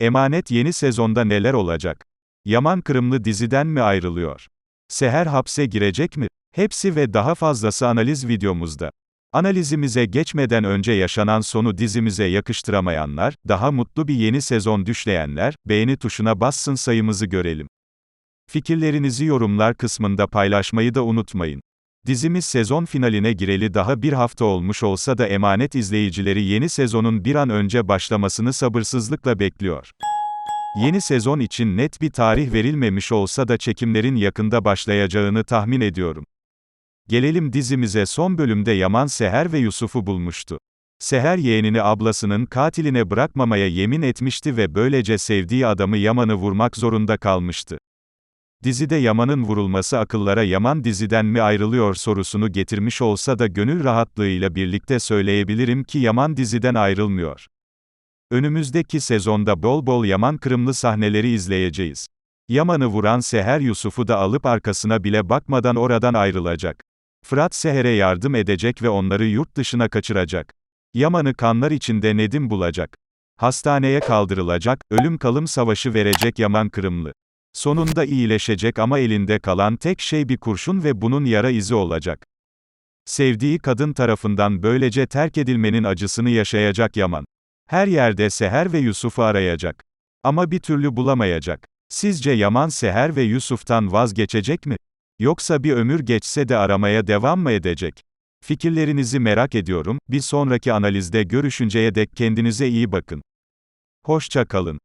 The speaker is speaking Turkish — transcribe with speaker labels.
Speaker 1: Emanet yeni sezonda neler olacak? Yaman Kırımlı diziden mi ayrılıyor? Seher hapse girecek mi? Hepsi ve daha fazlası analiz videomuzda. Analizimize geçmeden önce yaşanan sonu dizimize yakıştıramayanlar, daha mutlu bir yeni sezon düşleyenler, beğeni tuşuna bassın sayımızı görelim. Fikirlerinizi yorumlar kısmında paylaşmayı da unutmayın. Dizimiz sezon finaline gireli daha bir hafta olmuş olsa da emanet izleyicileri yeni sezonun bir an önce başlamasını sabırsızlıkla bekliyor. Yeni sezon için net bir tarih verilmemiş olsa da çekimlerin yakında başlayacağını tahmin ediyorum. Gelelim dizimize son bölümde Yaman Seher ve Yusuf'u bulmuştu. Seher yeğenini ablasının katiline bırakmamaya yemin etmişti ve böylece sevdiği adamı Yaman'ı vurmak zorunda kalmıştı. Dizide Yaman'ın vurulması akıllara Yaman diziden mi ayrılıyor sorusunu getirmiş olsa da gönül rahatlığıyla birlikte söyleyebilirim ki Yaman diziden ayrılmıyor. Önümüzdeki sezonda bol bol Yaman kırımlı sahneleri izleyeceğiz. Yaman'ı vuran Seher Yusuf'u da alıp arkasına bile bakmadan oradan ayrılacak. Fırat Seher'e yardım edecek ve onları yurt dışına kaçıracak. Yaman'ı kanlar içinde Nedim bulacak. Hastaneye kaldırılacak, ölüm kalım savaşı verecek Yaman Kırımlı. Sonunda iyileşecek ama elinde kalan tek şey bir kurşun ve bunun yara izi olacak. Sevdiği kadın tarafından böylece terk edilmenin acısını yaşayacak Yaman. Her yerde Seher ve Yusuf'u arayacak. Ama bir türlü bulamayacak. Sizce Yaman Seher ve Yusuf'tan vazgeçecek mi? Yoksa bir ömür geçse de aramaya devam mı edecek? Fikirlerinizi merak ediyorum. Bir sonraki analizde görüşünceye dek kendinize iyi bakın. Hoşça kalın.